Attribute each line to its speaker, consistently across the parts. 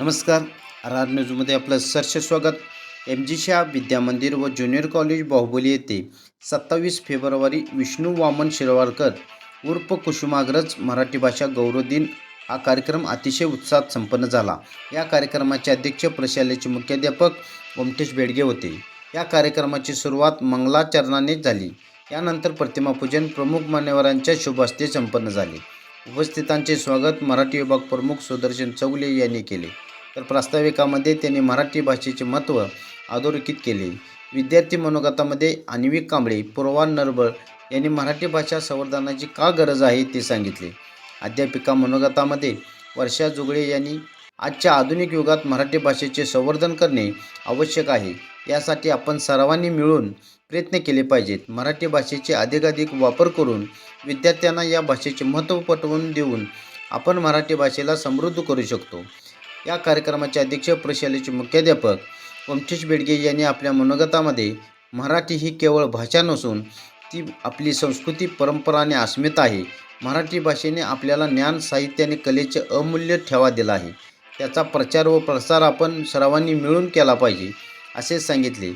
Speaker 1: नमस्कार. आर न्यूजमध्ये आपलं सरसे स्वागत. एम जी शाह विद्यामंदिर व ज्युनियर कॉलेज बाहुबली येथे सत्तावीस फेब्रुवारी विष्णू वामन शिरवाडकर उर्फ कुसुमाग्रज मराठी भाषा गौरव दिन हा कार्यक्रम अतिशय उत्साहात संपन्न झाला. या कार्यक्रमाचे अध्यक्ष प्रशालेचे मुख्याध्यापक ओमटेश बेडगे होते. या कार्यक्रमाची सुरुवात मंगलाचरणाने झाली. यानंतर प्रतिमापूजन प्रमुख मान्यवरांच्या शुभहस्ते संपन्न झाले. उपस्थितांचे स्वागत मराठी विभाग प्रमुख सुदर्शन चौगले यांनी केले. तर प्रास्ताविकामध्ये त्यांनी मराठी भाषेचे महत्त्व अधोरेखित केले. विद्यार्थी मनोगतामध्ये आण्विक कांबळे पूर्वा नरबळ यांनी मराठी भाषा संवर्धनाची का गरज आहे ते सांगितले. अध्यापिका मनोगतामध्ये वर्षा जुगळे यांनी आजच्या आधुनिक युगात मराठी भाषेचे संवर्धन करणे आवश्यक आहे. यासाठी आपण सर्वांनी मिळून प्रयत्न केले पाहिजेत. मराठी भाषेचे अधिकाधिक वापर करून विद्यार्थ्यांना या भाषेचे महत्त्व पटवून देऊन आपण मराठी भाषेला समृद्ध करू शकतो. या कार्यक्रमाचे अध्यक्ष प्रशालेचे मुख्याध्यापक ओमटेश बेडगे यांनी आपल्या मनोगतामध्ये मराठी ही केवळ भाषा नसून ती आपली संस्कृती परंपरा आणि अस्मिता आहे. मराठी भाषेने आपल्याला ज्ञान साहित्य आणि कलेचे अमूल्य ठेवा दिला आहे. त्याचा प्रचार व प्रसार आपण सर्वांनी मिळून केला पाहिजे असे सांगितले.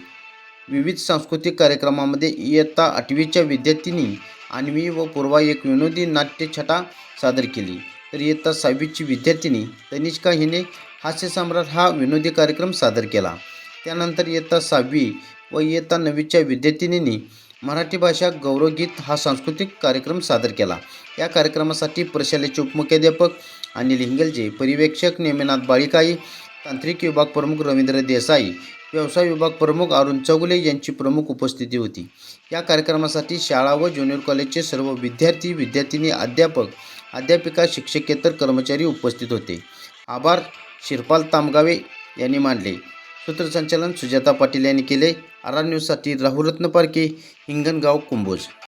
Speaker 1: विविध सांस्कृतिक कार्यक्रमामध्ये इयत्ता आठवीच्या विद्यार्थिनी आणवी व पूर्वा एक विनोदी नाट्यछटा सादर केली. तर इयत्ता सहावीची विद्यार्थिनी तनिष्का हिने हास्यसम्राट हा विनोदी कार्यक्रम सादर केला. त्यानंतर इयत्ता सहावी व इयत्ता नववीच्या विद्यार्थिनींनी मराठी भाषा गौरवगीत हा सांस्कृतिक कार्यक्रम सादर केला. या कार्यक्रमासाठी प्रशालेचे उपमुख्याध्यापक अनिल हिंगलजे पर्यवेक्षक नेमिनाथ बाळीकाई तांत्रिक विभाग प्रमुख रवींद्र देसाई व्यवसाय विभाग प्रमुख अरुण चौगुले यांची प्रमुख उपस्थिती होती. या कार्यक्रमासाठी शाळा व ज्युनियर कॉलेजचे सर्व विद्यार्थी विद्यार्थिनी अध्यापक अध्यापिका शिक्षकेतर कर्मचारी उपस्थित होते. आभार शिरपाल तामगावे यांनी मानले. सूत्रसंचालन सुजाता पाटील यांनी केले. आरा न्यूजसाठी राहुलरत्न पारखे हिंगणगाव कुंभोज.